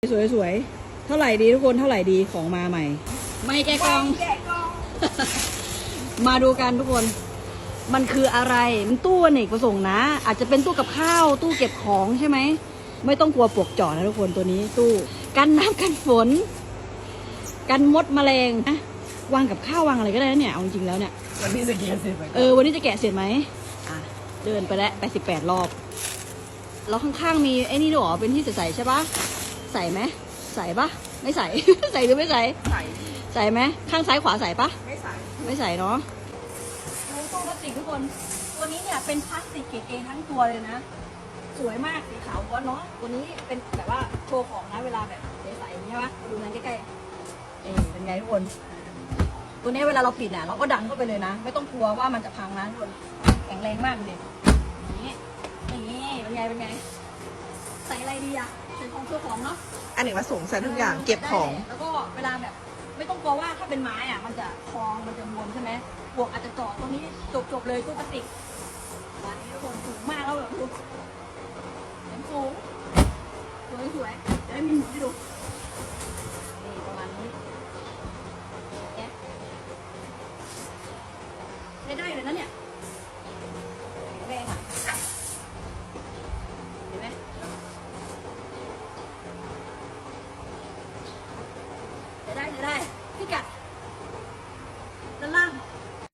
สวยสวยๆเท่าไหร่ดีทุกคนเท่าไหร่ดีของมาใหม่ ไม่แกะกล่อง มาดูกันทุกคน มันคืออะไร มันตู้อเนกประสงค์นะ อาจจะเป็นตู้กับข้าว ตู้เก็บของใช่ไหม ไม่ต้องกลัวปลวกเจาะนะทุกคนตัวนี้ตู้ กันน้ำกันฝน กันมดแมลงนะวางกับข้าววางอะไรก็ได้นะเนี่ยเอาจริงๆแล้วเนี่ยวันนี้จะเกียร์สิบไปเออวันนี้จะแกะเสร็จไหมอะเดินไปแล้วแปดสิบแปดรอบแล้วข้างๆมีไอ้นี่ด้วยเหรอเป็นที่ใส่ๆใช่ปะ ใส่ไหมใส่ปะไม่ใส่ ใส่หรือไม่ใส่ใส่ใส่ไหมข้างซ้ายขวาใส่ปะไม่ใส่ไม่ใส่เนาะตู้พลาสติกทุกคน ตัวนี้เนี่ยเป็นพลาสติกเกรดเองทั้งตัวเลยนะ สวยมากสีขาวก้อนเนาะตัวนี้เป็นแบบว่าโชว์ของนะเวลาแบบใสๆอย่างนี้ใช่ปะดูนั้นใกล้ๆเอ๊เป็นไงทุกคนตัวนี้เวลาเราปิดอะเราก็ดันเข้าไปเลยนะ ไม่ต้องกลัวว่ามันจะพังนะทุกคนแข็งแรงมากเลยอย่างนี้อย่างนี้เป็นไงเป็นไง ใส่อะไรดีอะใส่ของตัวของเนาะอันนี้มาสวงใส่ทุกอย่างเก็บของแล้วก็เวลาแบบไม่ต้องกลัวว่าถ้าเป็นไม้อะมันจะคลองมันจะมวนใช่ไหมบวกอาจจะต่อตรงนี้จบจบเลยตู้พลาสติกวันนี้คนสูงมากแล้วแบบดูสูงสวยสวยจะได้มีหมุนให้ดูประมาณนี้ได้ได้เลยนะเนี่ย